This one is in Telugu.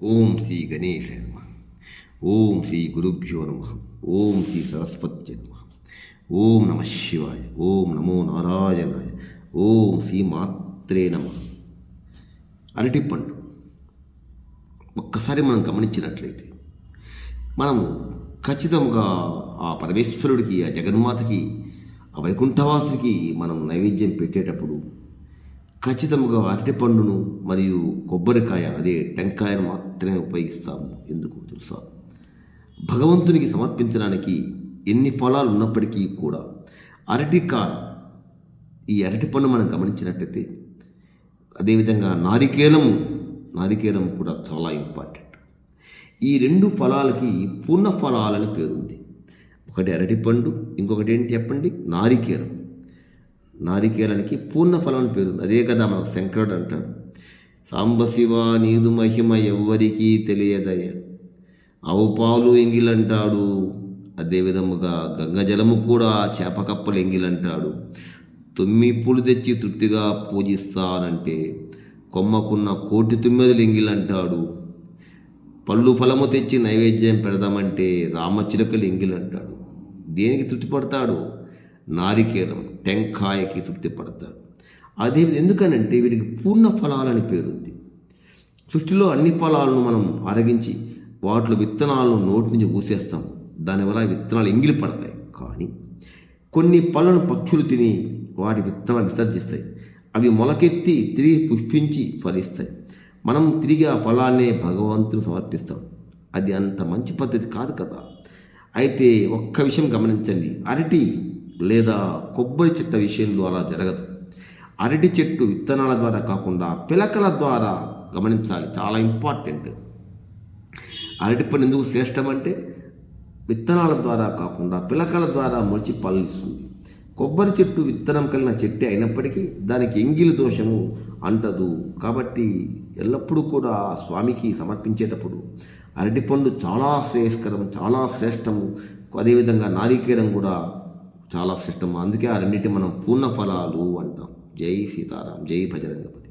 ఓం శ్రీ గణేశ నమ. ఓం శ్రీ గురుభ్యో నమ. ఓం శ్రీ సరస్వతి నమ. ఓం నమ శివాయ. ఓం నమో నారాయణాయ. ఓం శ్రీ మాత్రే నమ. అరటిపండు ఒక్కసారి మనం గమనించినట్లయితే మనము ఖచ్చితంగా ఆ పరమేశ్వరుడికి ఆ జగన్మాతకి ఆ వైకుంఠవాసుడికి మనం నైవేద్యం పెట్టేటప్పుడు ఖచ్చితంగా అరటిపండును మరియు కొబ్బరికాయ అదే టెంకాయను మాత్రమే ఉపయోగిస్తాము. ఎందుకు తెలుసా? భగవంతునికి సమర్పించడానికి ఎన్ని ఫలాలు ఉన్నప్పటికీ కూడా అరటికాయ ఈ అరటిపండు మనం గమనించినట్లయితే అదేవిధంగా నారికేలము నారికేలం కూడా చాలా ఇంపార్టెంట్. ఈ రెండు ఫలాలకి పూర్ణ ఫలాలని పేరుంది. ఒకటి అరటిపండు ఇంకొకటి ఏంటి చెప్పండి? నారికేలం. నారికేళానికి పూర్ణ ఫలం అని పేరు అదే కదా మనకు శంకరుడు అంటాడు. సాంబశివ నీదు మహిమ ఎవ్వరికీ తెలియదయ. అవుపాలు ఎంగిలంటాడు. అదేవిధముగా గంగజలము కూడా చేపకప్పలు ఎంగిలంటాడు. తొమ్మి పూలు తెచ్చి తృప్తిగా పూజిస్తానంటే కొమ్మకున్న కోటి తుమ్మెదలు ఎంగిలంటాడు. పళ్ళు ఫలము తెచ్చి నైవేద్యం పెడదామంటే రామచిలుకలు ఎంగిలంటాడు. దేనికి తృప్తి పడతాడు నారికేలం టెంకాయకి తృప్తి పడతాడు అదే ఎందుకనంటే వీటికి పూర్ణ ఫలాలని పేరుంది సృష్టిలో అన్ని ఫలాలను మనం అరగించి వాటిలో విత్తనాలను నోటి నుంచి ఊసేస్తాం. దానివల్ల విత్తనాలు ఎంగిలి పడతాయి. కానీ కొన్ని పళ్ళను పక్షులు తిని వాటి విత్తనాలు విసర్జిస్తాయి. అవి మొలకెత్తి తిరిగి పుష్పించి ఫలిస్తాయి. మనం తిరిగి ఆ ఫలాన్నే భగవంతుని సమర్పిస్తాం. అది అంత మంచి పద్ధతి కాదు కదా. అయితే ఒక్క విషయం గమనించండి. అరటి లేదా కొబ్బరి చెట్ల విషయం ద్వారా జరగదు. అరటి చెట్టు విత్తనాల ద్వారా కాకుండా పిలకల ద్వారా గమనించాలి. చాలా ఇంపార్టెంట్. అరటి పని ఎందుకు శ్రేష్టం అంటే విత్తనాల ద్వారా కాకుండా పిలకల ద్వారా మొలిచి పళ్ళిస్తుంది కొబ్బరి చెట్టు విత్తనం కలిగిన చెట్టే అయినప్పటికీ దానికి ఎంగిలి దోషము అంటదు. కాబట్టి ఎల్లప్పుడూ కూడా స్వామికి సమర్పించేటప్పుడు అరటిపండు చాలా శ్రేయస్కరం చాలా శ్రేష్టము. అదేవిధంగా నారికేరం కూడా చాలా శ్రేష్టము అందుకే ఆ రెండింటి మనం పూర్ణ ఫలాలు అంటాం. జై సీతారాం. జై భజరంగ